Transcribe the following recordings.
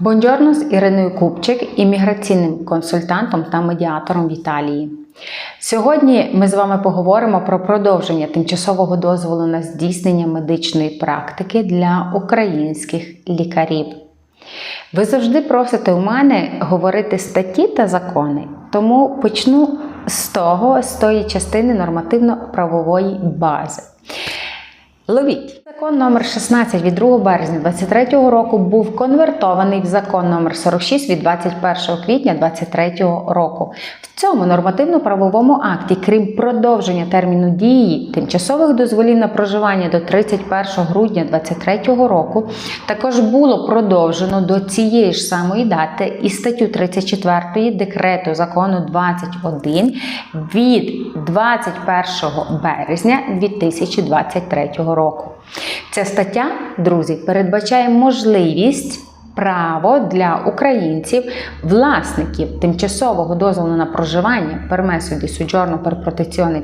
Бонджорно з Іриною Купчик, імміграційним консультантом та медіатором в Італії. Сьогодні ми з вами поговоримо про продовження тимчасового дозволу на здійснення медичної практики для українських лікарів. Ви завжди просите у мене говорити статті та закони, тому почну з того, з тої частини нормативно-правової бази. Ловіть. Закон номер 16 від 2 березня 2023 року був конвертований в закон номер 46 від 21 квітня 2023 року. В цьому нормативно-правовому акті, крім продовження терміну дії тимчасових дозволів на проживання до 31 грудня 2023 року, також було продовжено до цієї ж самої дати і статтю 34 декрету закону 21 від 21 березня 2023 року. Ця стаття, друзі, передбачає можливість. Право для українців, власників тимчасового дозволу на проживання пермесо ді суджорно per protezione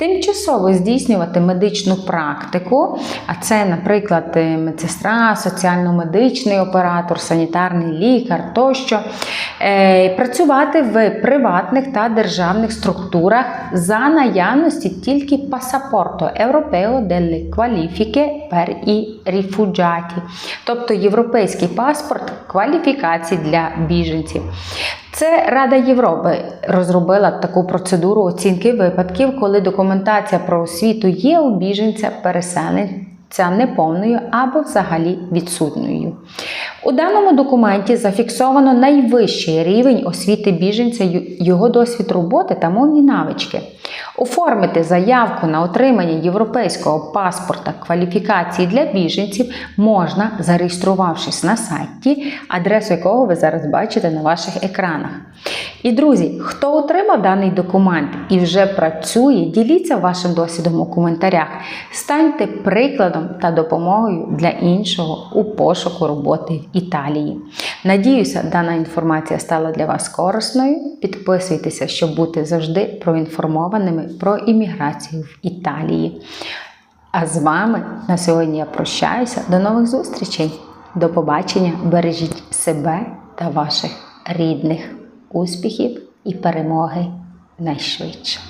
тимчасово здійснювати медичну практику, а це, наприклад, медсестра, соціально-медичний оператор, санітарний лікар тощо, е, працювати в приватних та державних структурах за наявності тільки пасапорту Europeo delle qualifiche per i rifugiati, тобто європейський паспорт кваліфікацій для біженців. Це Рада Європи розробила таку процедуру оцінки випадків, коли документація про освіту є у біженця переселенця неповною або взагалі відсутньою. У даному документі зафіксовано найвищий рівень освіти біженця, його досвід роботи та мовні навички. Оформити заявку на отримання європейського паспорта кваліфікації для біженців можна, зареєструвавшись на сайті, адресу якого ви зараз бачите на ваших екранах. І, друзі, хто отримав даний документ і вже працює, діліться вашим досвідом у коментарях. Станьте прикладом та допомогою для іншого у пошуку роботи в Італії. Надіюся, дана інформація стала для вас корисною. Підписуйтеся, щоб бути завжди проінформованими про імміграцію в Італії. А з вами на сьогодні я прощаюся. До нових зустрічей. До побачення. Бережіть себе та ваших рідних успіхів і перемоги найшвидше.